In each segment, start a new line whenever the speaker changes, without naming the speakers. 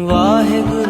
Waheguru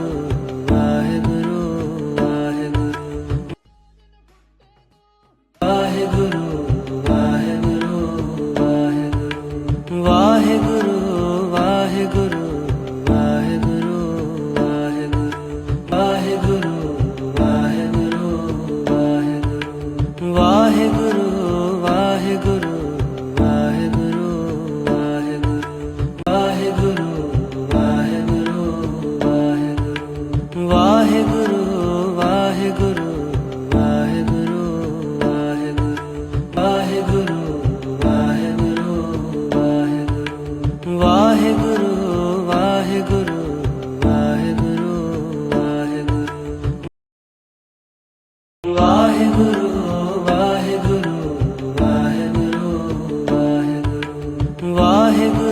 guru Sahib